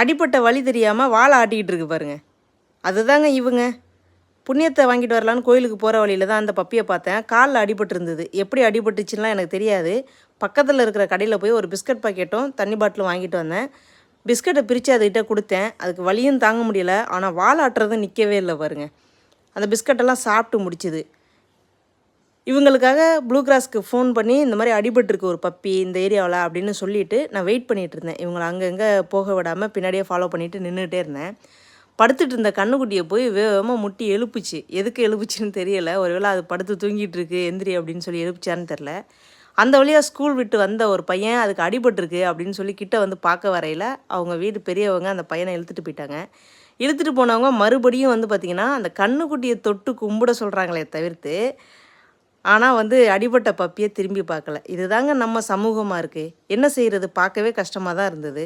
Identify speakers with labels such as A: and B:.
A: அடிப்பட்ட வழி தெரியாமல் வாழை ஆட்டிக்கிட்டு இருக்கு பாருங்க. அதுதாங்க இவங்க. புண்ணியத்தை வாங்கிட்டு வரலான்னு கோயிலுக்கு போகிற வழியில் தான் அந்த பப்பியை பார்த்தேன். காலில் அடிபட்டு இருந்தது. எப்படி அடிபட்டுச்சுன்னா எனக்கு தெரியாது. பக்கத்தில் இருக்கிற கடையில் போய் ஒரு பிஸ்கட் பாக்கெட்டும் தண்ணி பாட்டிலும் வாங்கிட்டு வந்தேன். பிஸ்கட்டை பிரித்து அதுக்கிட்ட கொடுத்தேன். அதுக்கு வலியும் தாங்க முடியல. ஆனால் வால் ஆட்டுறது நிற்கவே இல்லை பாருங்க. அந்த பிஸ்கட்டெல்லாம் சாப்பிட்டு முடிச்சுது. இவங்களுக்காக ப்ளூ கிராஸ்க்கு ஃபோன் பண்ணி இந்த மாதிரி அடிபட்டிருக்கு ஒரு பப்பி இந்த ஏரியாவில் அப்படின்னு சொல்லிட்டு நான் வெயிட் பண்ணிகிட்டு இருந்தேன். இவங்களை அங்கங்கே போக விடாமல் பின்னாடியே ஃபாலோ பண்ணிட்டு நின்றுட்டே இருந்தேன். படுத்துட்டு இருந்த கண்ணுக்குட்டியை போய் வேகமாக முட்டி எழுப்புச்சு. எதுக்கு எழுப்புச்சுன்னு தெரியல. ஒருவேளை அது படுத்து தூங்கிட்டு இருக்கு எந்திரி அப்படின்னு சொல்லி எழுப்புச்சான்னு தெரில அந்த வழியாக ஸ்கூல் விட்டு வந்த ஒரு பையன் அதுக்கு அடிபட்டிருக்கு அப்படின்னு சொல்லி கிட்ட வந்து பார்க்க வரையில அவங்க வீடு பெரியவங்க அந்த பையனை இழுத்துட்டு போயிட்டாங்க. இழுத்துட்டு போனவங்க மறுபடியும் வந்து பார்த்திங்கன்னா அந்த கண்ணுக்குட்டியை தொட்டு கும்பிட சொல்கிறாங்களே தவிர்த்து ஆனால் வந்து அடிபட்ட பப்பியை திரும்பி பார்க்கல. இதுதாங்க நம்ம சமூகமாக இருக்குது என்ன செய்கிறது பார்க்கவே கஷ்டமாக தான் இருந்தது.